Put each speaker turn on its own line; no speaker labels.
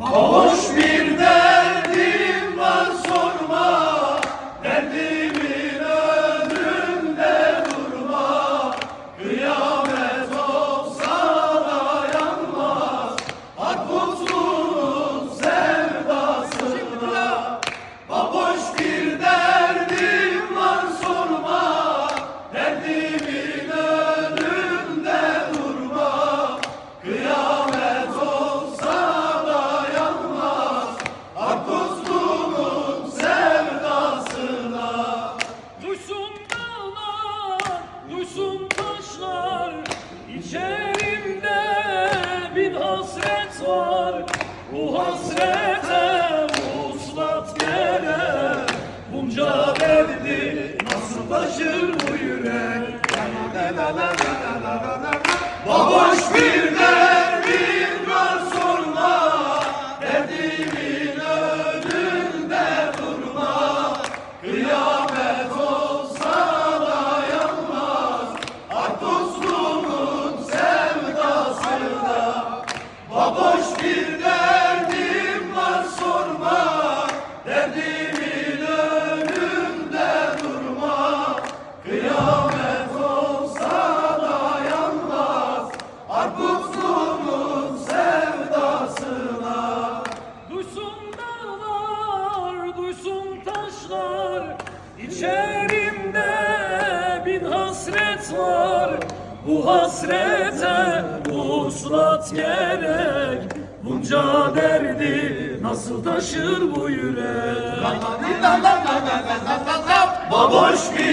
Hoş bir
geldi Nasıl taşır bu yürek.
La la
la la la la Şehrimde bin hasret var Bu hasrete uslat gerek Bunca derdi nasıl taşır bu yürek
Baboş bir